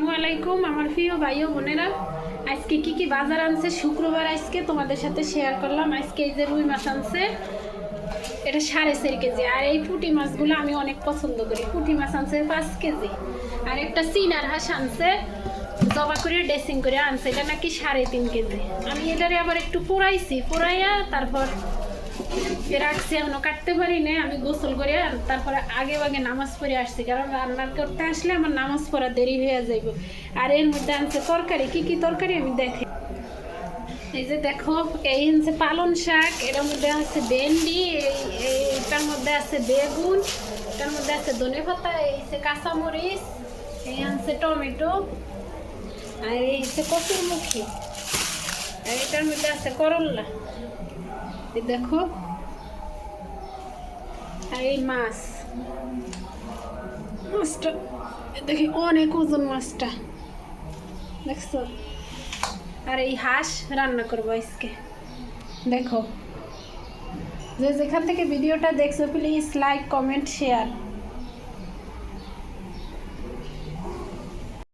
আসসালামাইকুম আমার প্রিয় ভাই ও বোনেরা। আজকে কি কি বাজার আনছে? শুক্রবার আজকে তোমাদের সাথে শেয়ার করলাম। আজকে এই যে রুই মাছ আনছে, এটা সাড়ে চার কেজি। আর এই পুঁটি মাছগুলো আমি অনেক পছন্দ করি। পুঁটি মাছ আনছে পাঁচ কেজি। আর একটা সিনার হাঁস আনছে, জবা করে ড্রেসিং করে আনছে। এটা নাকি সাড়ে তিন কেজি। আমি এটারে আবার একটু পোড়াইছি পোড়াইয়া তারপর রাখছি, এখনও কাটতে পারি না আমি গোসল করে তারপরে আগে আগে নামাজ পড়ে আসছি, কারণ রান্না করতে আসলে আমার নামাজ পড়া দেরি হয়ে যাইব। আর এর মধ্যে আনছে তরকারি, কি কি তরকারি আমি দেখে? এই যে দেখো, এই হচ্ছে পালন শাক এটার মধ্যে আছে ভেন্ডি, এই, এইটার মধ্যে আছে বেগুন, এটার মধ্যে আছে ধনে পাতা এই হচ্ছে কাঁচামরিচ, এই আছে টমেটো, আর এই হচ্ছে কচুরমুখী। এটার মধ্যে আছে করল্লা এই দেখো। আর এই মাছ। মাছটা দেখি অনেক ওজন মাছটা। দেখছ? আর এই হাঁস রান্না করব আজকে। দেখো। যে যেখান থেকে ভিডিওটা দেখছ প্লিজ লাইক কমেন্ট শেয়ার